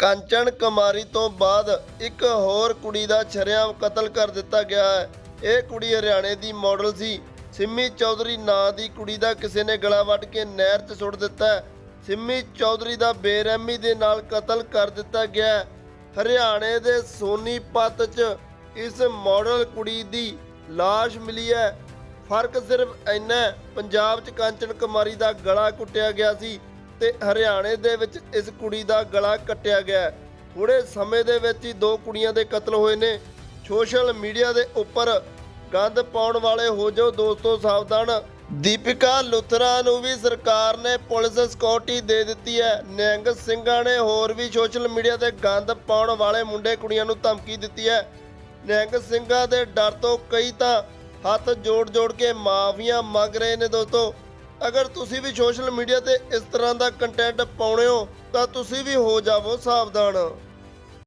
ਕਾਂਚਨ ਕੁਮਾਰੀ ਤੋਂ ਬਾਅਦ ਇੱਕ ਹੋਰ ਕੁੜੀ ਦਾ ਛਰੇਆਮ ਕਤਲ ਕਰ ਦਿੱਤਾ ਗਿਆ ਹੈ। ਇਹ ਕੁੜੀ ਹਰਿਆਣੇ ਦੀ ਮਾਡਲ ਸੀ। ਸਿੰਮੀ ਚੌਧਰੀ ਨਾਂ ਦੀ ਕੁੜੀ ਦਾ ਕਿਸੇ ਨੇ ਗਲਾ ਵੱਢ ਕੇ ਨਹਿਰ 'ਚ ਸੁੱਟ ਦਿੱਤਾ ਸਿੰਮੀ ਚੌਧਰੀ ਦਾ ਬੇਰਹਿਮੀ ਦੇ ਨਾਲ ਕਤਲ ਕਰ ਦਿੱਤਾ ਗਿਆ ਹਰਿਆਣੇ ਦੇ ਸੋਨੀਪਤ 'ਚ ਇਸ ਮਾਡਲ ਕੁੜੀ ਦੀ ਲਾਸ਼ ਮਿਲੀ ਹੈ। ਫ਼ਰਕ ਸਿਰਫ ਇੰਨਾ ਪੰਜਾਬ 'ਚ ਕਾਂਚਨ ਕੁਮਾਰੀ ਦਾ ਗਲਾ ਕੁੱਟਿਆ ਗਿਆ ਸੀ। ਤੇ ਹਰਿਆਣੇ ਦੇ ਵਿੱਚ ਇਸ ਕੁੜੀ ਦਾ ਗਲਾ ਕੱਟਿਆ ਗਿਆ ਹੈ। ਥੋੜੇ ਸਮੇਂ ਦੇ ਵਿੱਚ ਹੀ ਦੋ ਕੁੜੀਆਂ ਦੇ ਕਤਲ ਹੋਏ ਨੇ। ਸੋਸ਼ਲ ਮੀਡੀਆ ਦੇ ਉੱਪਰ ਗੰਦ ਪਾਉਣ ਵਾਲੇ ਹੋ ਜਾਓ ਦੋਸਤੋ ਸਾਵਧਾਨ। ਦੀਪਿਕਾ ਲੁਥਰਾ ਨੂੰ ਵੀ ਸਰਕਾਰ ਨੇ ਪੁਲਿਸ ਸਕਿਉਰਟੀ ਦੇ ਦਿੱਤੀ ਹੈ। ਨਿਹੰਗ ਸਿੰਘਾਂ ਨੇ ਹੋਰ ਵੀ ਸੋਸ਼ਲ ਮੀਡੀਆ ਤੇ ਗੰਦ ਪਾਉਣ ਵਾਲੇ ਮੁੰਡੇ ਕੁੜੀਆਂ ਨੂੰ ਧਮਕੀ ਦਿੱਤੀ ਹੈ। ਨਿਹੰਗ ਸਿੰਘਾਂ ਦੇ ਡਰ ਤੋਂ ਕਈ ਤਾਂ ਹੱਥ ਜੋੜ-ਜੋੜ ਕੇ ਮਾਫੀਆਂ ਮੰਗ ਰਹੇ ਨੇ ਦੋਸਤੋ। ਅਗਰ ਤੁਸੀਂ ਵੀ ਸੋਸ਼ਲ ਮੀਡੀਆ ਤੇ ਇਸ ਤਰ੍ਹਾਂ ਦਾ ਕੰਟੈਂਟ ਪਾਉਣੇ ਹੋ, ਤਾਂ ਤੁਸੀਂ ਵੀ ਹੋ ਜਾਵੋ ਸਾਵਧਾਨ।